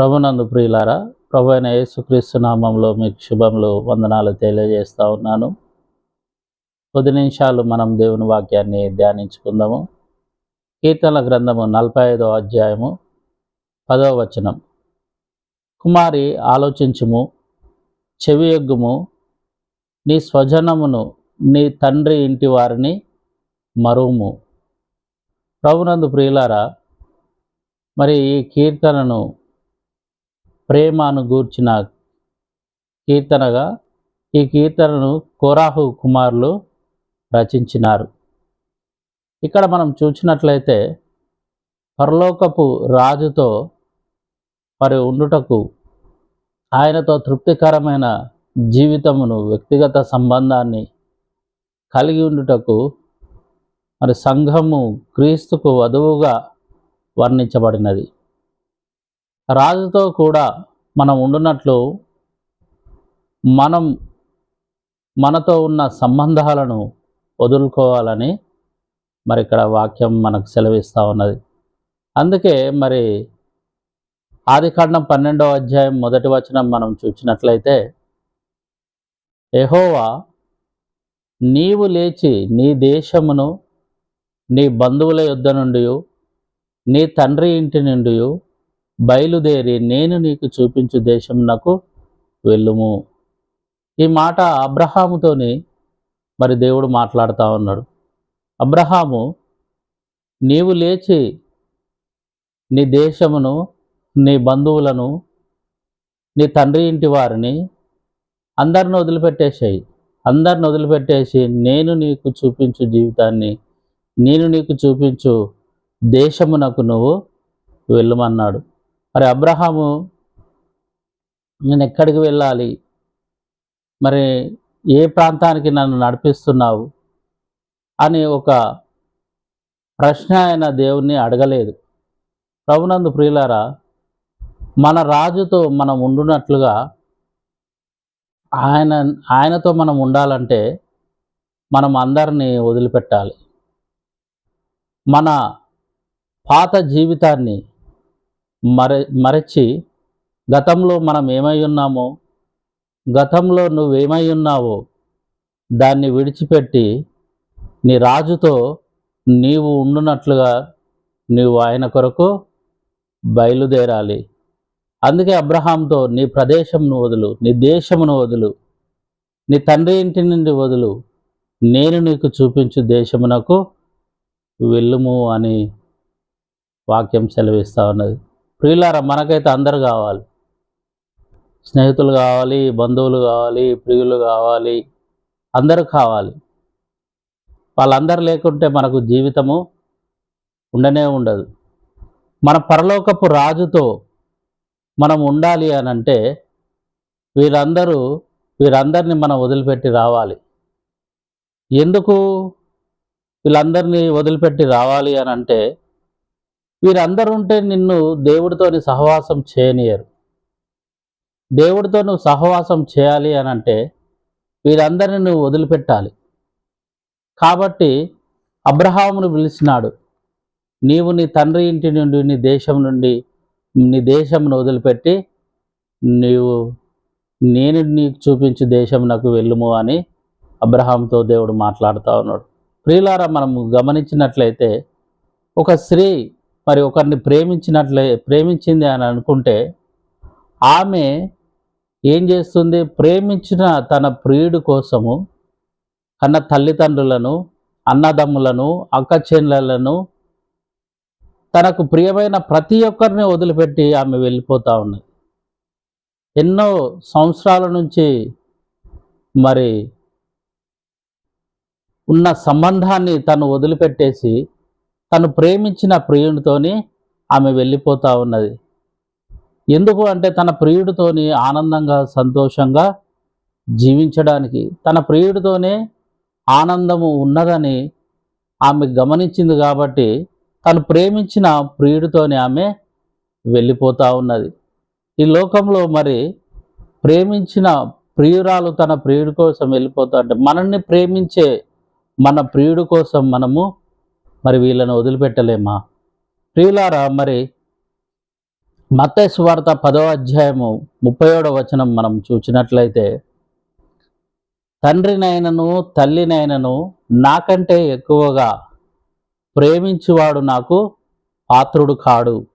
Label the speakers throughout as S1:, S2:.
S1: ప్రభునందు ప్రియులారా ప్రభు అయిన యేసుక్రీస్తు నామంలో మీకు శుభములు వందనాలు తెలియజేస్తూ ఉన్నాను. కొద్ది నిమిషాలు మనం దేవుని వాక్యాన్ని ధ్యానించుకుందాము. కీర్తనల గ్రంథము నలభై ఐదో అధ్యాయము పదవ వచనం. కుమారి ఆలోచించుము చెవి ఎగ్గుము నీ స్వజనమును నీ తండ్రి ఇంటి వారిని మరువుము. ప్రభునందు ప్రియులారా మరి ఈ కీర్తనను ప్రేమను గూర్చిన కీర్తనగా ఈ కీర్తనను కోరాహు కుమారులు రచించినారు. ఇక్కడ మనం చూసినట్లయితే పరలోకపు రాజుతో మరి ఉండుటకు ఆయనతో తృప్తికరమైన జీవితమును వ్యక్తిగత సంబంధాన్ని కలిగి ఉండుటకు మరి సంఘము క్రీస్తుకు వధువుగా వర్ణించబడినది. రాజుతో కూడా మనం ఉండున్నట్లు మనం మనతో ఉన్న సంబంధాలను వదులుకోవాలని మరి ఇక్కడ వాక్యం మనకు సెలవిస్తూ ఉన్నది. అందుకే మరి ఆదికాండం పన్నెండవ అధ్యాయం మొదటి వచనం మనం చూసినట్లయితే ఎహోవా నీవు లేచి నీ దేశమును నీ బంధువుల యుద్ధ నుండి నీ తండ్రి ఇంటి నుండి బయలుదేరి నేను నీకు చూపించు దేశం నాకు వెళ్ళుము. ఈ మాట అబ్రహాముతోని మరి దేవుడు మాట్లాడుతూ ఉన్నాడు. అబ్రహాము నీవు లేచి నీ దేశమును నీ బంధువులను నీ తండ్రి ఇంటి వారిని అందరిని వదిలిపెట్టేసాయి. అందరిని వదిలిపెట్టేసి నేను నీకు చూపించు జీవితాన్ని నేను నీకు చూపించు దేశమునకు నువ్వు వెళ్ళమన్నాడు. మరి అబ్రహాము నేను ఎక్కడికి వెళ్ళాలి? మరి ఏ ప్రాంతానికి నన్ను నడిపిస్తున్నావు? అని ఒక ప్రశ్న ఆయన దేవుణ్ణి అడగలేదు. ప్రభునందు ప్రియులారా మన రాజుతో మనం ఉండునట్లుగా ఆయన ఆయనతో మనం ఉండాలంటే మనం అందరినీ వదిలిపెట్టాలి. మన పాత జీవితాన్ని మర మరచి గతంలో మనం ఏమై ఉన్నామో గతంలో నువ్వేమై ఉన్నావో దాన్ని విడిచిపెట్టి నీ రాజుతో నీవు ఉండునట్లుగా నీవు ఆయన కొరకు బయలుదేరాలి. అందుకే అబ్రహాంతో నీ ప్రదేశంను వదులు నీ దేశమును వదులు నీ తండ్రి ఇంటి నుండి వదులు నేను నీకు చూపించు దేశమునకు వెళ్ళుము అని వాక్యం సెలవిస్తూ ఉన్నది. ప్రియులారా మనకైతే అందరు కావాలి. స్నేహితులు కావాలి బంధువులు కావాలి ప్రియులు కావాలి అందరూ కావాలి. వాళ్ళందరూ లేకుంటే మనకు జీవితము ఉండనే ఉండదు. మన పరలోకపు రాజుతో మనం ఉండాలి అని అంటే వీరందరూ వీరందరినీ మనం వదిలిపెట్టి రావాలి. ఎందుకు వీళ్ళందరినీ వదిలిపెట్టి రావాలి అని అంటే వీరందరూ ఉంటే నిన్ను దేవుడితోని సహవాసం చేయనియరు. దేవుడితో నువ్వు సహవాసం చేయాలి అని అంటే వీరందరిని నువ్వు వదిలిపెట్టాలి. కాబట్టి అబ్రహామును పిలిచినాడు నీవు నీ తండ్రి ఇంటి నుండి నీ దేశం నుండి నీ దేశంను వదిలిపెట్టి నీవు నేను నీకు చూపించు దేశం నాకు వెళ్ళుము అని అబ్రహాంతో దేవుడు మాట్లాడుతూ ఉన్నాడు. ప్రియులారా మనం గమనించినట్లయితే ఒక స్త్రీ మరి ఒకరిని ప్రేమించినట్లే ప్రేమించింది అని అనుకుంటే ఆమె ఏం చేస్తుంది? ప్రేమించిన తన ప్రియుడు కోసము కన్న తల్లిదండ్రులను అన్నదమ్ములను అక్కచెల్లెలను తనకు ప్రియమైన ప్రతి ఒక్కరిని వదిలిపెట్టి ఆమె వెళ్ళిపోతూ ఉన్నది. ఎన్నో సంవత్సరాల నుంచి మరి ఉన్న సంబంధాన్ని తను వదిలిపెట్టేసి తను ప్రేమించిన ప్రియునితోని ఆమె వెళ్ళిపోతూ ఉన్నది. ఎందుకు అంటే తన ప్రియుడితోని ఆనందంగా సంతోషంగా జీవించడానికి. తన ప్రియుడితోనే ఆనందము ఉన్నదని ఆమె గమనించింది కాబట్టి తను ప్రేమించిన ప్రియుడితోనే ఆమె వెళ్ళిపోతూ ఉన్నది. ఈ లోకంలో మరి ప్రేమించిన ప్రియురాలు తన ప్రియుడి కోసం వెళ్ళిపోతా అంటే మనల్ని ప్రేమించే మన ప్రియుడి కోసం మనము మరి వీళ్ళను వదిలిపెట్టలేమా? ప్రియులారా మరి మత్తయి పదో అధ్యాయము ముప్పై ఏడవ వచనం మనం చూసినట్లయితే తండ్రినైనను తల్లినైనను నాకంటే ఎక్కువగా ప్రేమించువాడు నాకు పాత్రుడు కాడు.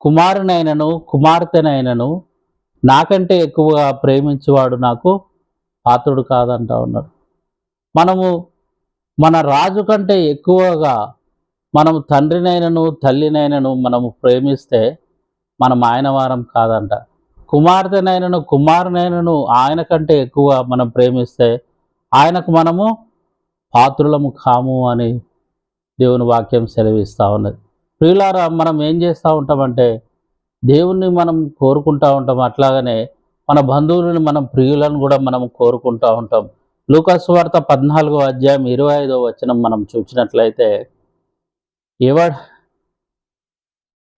S1: కుమారునైనను కుమార్తెనైనను నాకంటే ఎక్కువగా ప్రేమించేవాడు నాకు పాత్రుడు కాదంటా ఉన్నాడు మనము మన రాజు కంటే ఎక్కువగా మనం తండ్రినైనను తల్లినైనను మనము ప్రేమిస్తే మనం ఆయన వారం కాదంట. కుమార్తెనైనను కుమారునైనను ఆయన కంటే ఎక్కువ మనం ప్రేమిస్తే ఆయనకు మనము పాత్రులము కాము అని దేవుని వాక్యం సెలవిస్తూ ఉన్నది. ప్రియులారా మనం ఏం చేస్తూ ఉంటామంటే దేవుణ్ణి మనం కోరుకుంటూ ఉంటాం. అట్లాగనే మన బంధువులను మనం ప్రియులను కూడా మనం కోరుకుంటూ ఉంటాం. లూకాసువార్త పద్నాలుగో అధ్యాయం ఇరవై ఐదో వచనం మనం చూసినట్లయితే ఎవ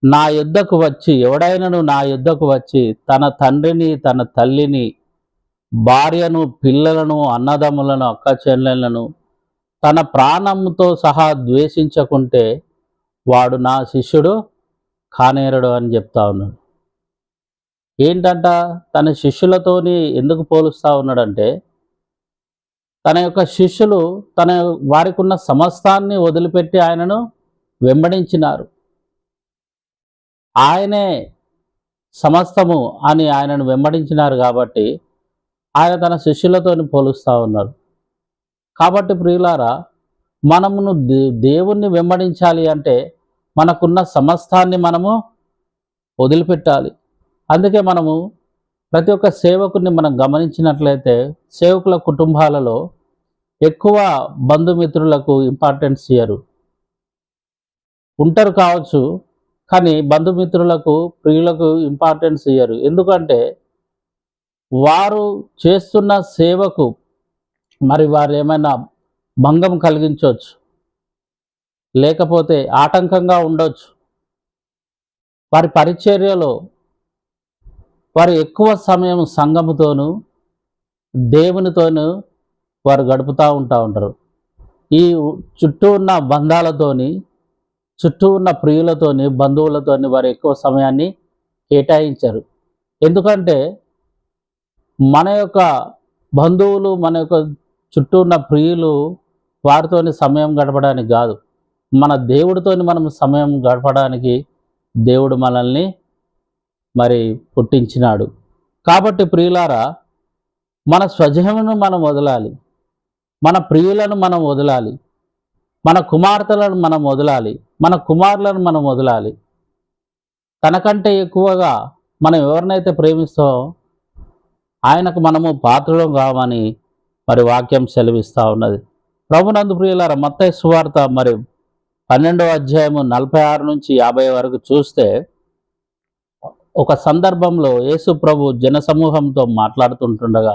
S1: నా యుద్ధకు వచ్చి ఎవడైనను నా యుద్ధకు వచ్చి తన తండ్రిని తన తల్లిని భార్యను పిల్లలను అన్నదమ్ములను అక్క చెల్లెలను తన ప్రాణంతో సహా ద్వేషించకుంటే వాడు నా శిష్యుడు కానేరడు అని చెప్తా ఉన్నాడు. ఏంటంట? తన శిష్యులతోని ఎందుకు పోలుస్తా ఉన్నాడంటే తన యొక్క శిష్యులు తన వారికి ఉన్న సమస్తాన్ని వదిలిపెట్టి ఆయనను వెంబడించినారు. ఆయనే సమస్తము అని ఆయనను వెంబడించినారు కాబట్టి ఆయన తన శిష్యులతో పోలుస్తూ ఉన్నారు. కాబట్టి ప్రియులారా మనమును దే దేవుణ్ణి వెంబడించాలి అంటే మనకున్న సమస్తాన్ని మనము వదిలిపెట్టాలి. అందుకే మనము ప్రతి ఒక్క సేవకుని మనం గమనించినట్లయితే సేవకుల కుటుంబాలలో ఎక్కువ బంధుమిత్రులకు ఇంపార్టెన్స్ ఇయ్యరు. ఉంటారు కావచ్చు కానీ బంధుమిత్రులకు ప్రియులకు ఇంపార్టెన్స్ ఇయ్యరు. ఎందుకంటే వారు చేస్తున్న సేవకు మరి వారు ఏమైనా భంగం కలిగించవచ్చు లేకపోతే ఆటంకంగా ఉండొచ్చు. వారి పరిచర్యలో వారు ఎక్కువ సమయం సంఘముతోనూ దేవునితోనూ వారు గడుపుతూ ఉంటా ఉంటారు. ఈ చుట్టూ ఉన్న బంధాలతోని చుట్టూ ఉన్న ప్రియులతోని బంధువులతోని వారు ఎక్కువ సమయాన్ని కేటాయించరు. ఎందుకంటే మన యొక్క బంధువులు మన యొక్క చుట్టూ ఉన్న ప్రియులు వారితోని సమయం గడపడానికి కాదు. మన దేవుడితోని మనం సమయం గడపడానికి దేవుడు మనల్ని మరి పుట్టించినాడు. కాబట్టి ప్రియులారా మన స్వజమును మనం వదలాలి. మన ప్రియులను మనం వదలాలి. మన కుమార్తెలను మనం వదలాలి. మన కుమారులను మనం వదలాలి. తనకంటే ఎక్కువగా మనం ఎవరినైతే ప్రేమిస్తామో ఆయనకు మనము పాత్రలో కావని మరి వాక్యం సెలవిస్తూ ఉన్నది. ప్రభునందు ప్రియులారా మత్తయి సువార్త మరి పన్నెండవ అధ్యాయము నలభై ఆరు నుంచి యాభై వరకు చూస్తే ఒక సందర్భంలో యేసు ప్రభు జనసమూహంతో మాట్లాడుతుంటుండగా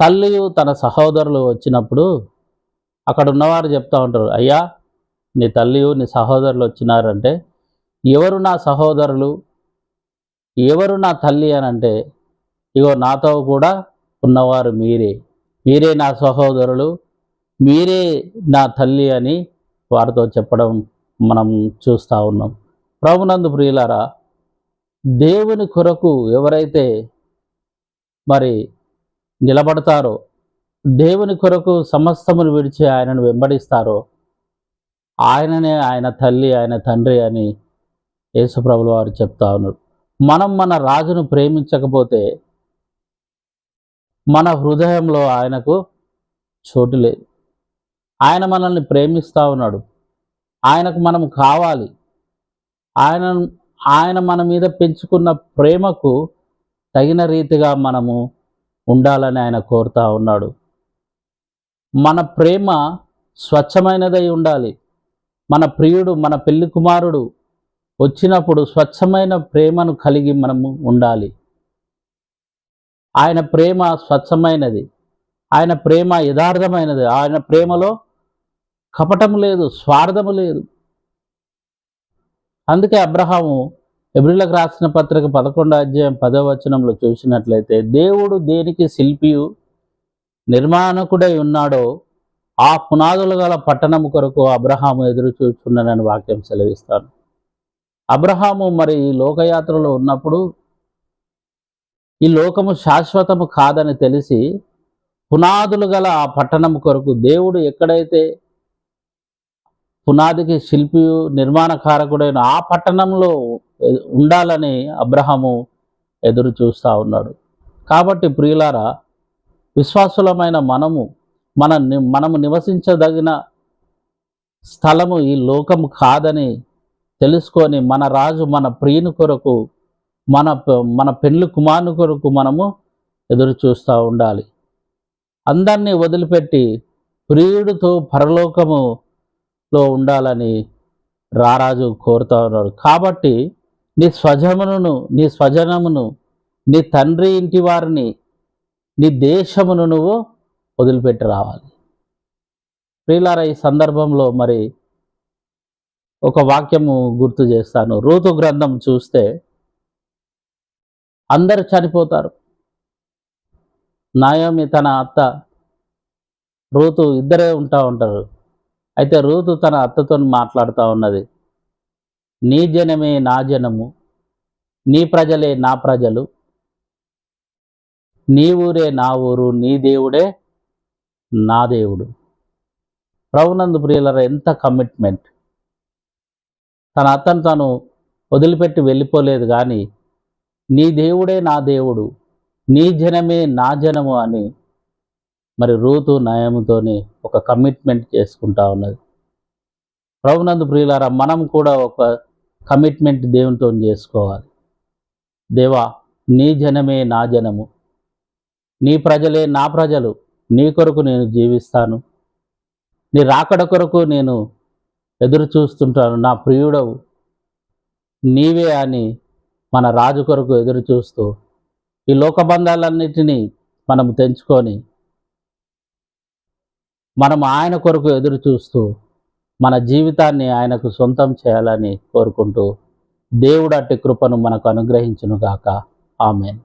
S1: తల్లి తన సహోదరులు వచ్చినప్పుడు అక్కడ ఉన్నవారు చెప్తా ఉంటారు అయ్యా నీ తల్లియు నీ సహోదరులు వచ్చినారంటే ఎవరు నా సహోదరులు? ఎవరు నా తల్లి అని అంటే ఇగో నాతో కూడా ఉన్నవారు మీరే. మీరే నా సహోదరులు మీరే నా తల్లి అని వారితో చెప్పడం మనం చూస్తూ ఉన్నాం. ప్రభునందు ప్రియులారా దేవుని కొరకు ఎవరైతే మరి నిలబడతారో దేవుని కొరకు సమస్తమును విడిచి ఆయనను వెంబడిస్తారో ఆయననే ఆయన తల్లి ఆయన తండ్రి అని యేసుప్రభులు వారు చెప్తా ఉన్నారు. మనం మన రాజును ప్రేమించకపోతే మన హృదయంలో ఆయనకు చోటు లేదు. ఆయన మనల్ని ప్రేమిస్తూ ఉన్నాడు. ఆయనకు మనం కావాలి. ఆయన ఆయన మన మీద పెంచుకున్న ప్రేమకు తగిన రీతిగా మనము ఉండాలని ఆయన కోరుతా ఉన్నాడు. మన ప్రేమ స్వచ్ఛమైనదై ఉండాలి. మన ప్రియుడు మన పెళ్ళి కుమారుడు వచ్చినప్పుడు స్వచ్ఛమైన ప్రేమను కలిగి మనము ఉండాలి. ఆయన ప్రేమ స్వచ్ఛమైనది. ఆయన ప్రేమ యథార్థమైనది. ఆయన ప్రేమలో కపటం లేదు స్వార్థము లేదు. అందుకే అబ్రహాము ఎబ్రిలకు రాసిన పత్రిక పదకొండో అధ్యాయం పదో వచనంలో చూసినట్లయితే దేవుడు దేనికి శిల్పియు నిర్మాణకుడై ఉన్నాడో ఆ పునాదులు గల పట్టణము కొరకు అబ్రహాము ఎదురు చూస్తున్నానని వాక్యం సెలవిస్తాను. అబ్రహాము మరి ఈ లోకయాత్రలో ఉన్నప్పుడు ఈ లోకము శాశ్వతము కాదని తెలిసి పునాదులు గల ఆ పట్టణము కొరకు దేవుడు ఎక్కడైతే పునాదికి శిల్పి నిర్మాణకారకుడైన ఆ పట్టణంలో ఉండాలని అబ్రహము ఎదురు చూస్తూ ఉన్నాడు. కాబట్టి ప్రియులారా విశ్వాసులమైన మనము మన ని- మనము నివసించదగిన స్థలము ఈ లోకము కాదని తెలుసుకొని మన రాజు మన ప్రియుని కొరకు మన మన పెండ్లి కుమారుని కొరకు మనము ఎదురు చూస్తూ ఉండాలి. అందరినీ వదిలిపెట్టి ప్రియుడితో పరలోకము లో ఉండాలని రారాజు కోరుతా ఉన్నాడు. కాబట్టి నీ స్వజమును నీ స్వజనమును నీ తండ్రి ఇంటి వారిని నీ దేశమును నువ్వు వదిలిపెట్టి రావాలి. ప్రియులార ఈ సందర్భంలో మరి ఒక వాక్యము గుర్తు చేస్తాను. రూతు గ్రంథం చూస్తే అందరు చనిపోతారు. నాయోమి తన అత్త రూతు ఇద్దరే ఉంటా ఉంటారు. అయితే రూతు తన అత్తతో మాట్లాడుతూ ఉన్నది. నీ జనమే నా జనము నీ ప్రజలే నా ప్రజలు నీ ఊరే నా ఊరు నీ దేవుడే నా దేవుడు. ప్రభునందు ప్రియులర ఎంత కమిట్మెంట్ తన అత్తను తను వదిలిపెట్టి వెళ్ళిపోలేదు కానీ నీ దేవుడే నా దేవుడు నీ జనమే నా జనము అని మరి రూతు నయముతోని ఒక కమిట్మెంట్ చేసుకుంటా ఉన్నది. ప్రభునందు ప్రియులారా మనం కూడా ఒక కమిట్మెంట్ దేవునితో చేసుకోవాలి. దేవా నీ జనమే నా జనము. నీ ప్రజలే నా ప్రజలు. నీ కొరకు నేను జీవిస్తాను. నీ రాకడ కొరకు నేను ఎదురు చూస్తుంటాను. నా ప్రియుడవు నీవే అని మన రాజు కొరకు ఎదురు చూస్తూ ఈ లోకబంధాలన్నిటినీ మనం తెంచుకొని మనం ఆయన కొరకు ఎదురు చూస్తూ మన జీవితాన్ని ఆయనకు సొంతం చేయాలని కోరుకుంటూ దేవుడు అట్టి కృపను మనకు అనుగ్రహించును గాక ఆమెన్.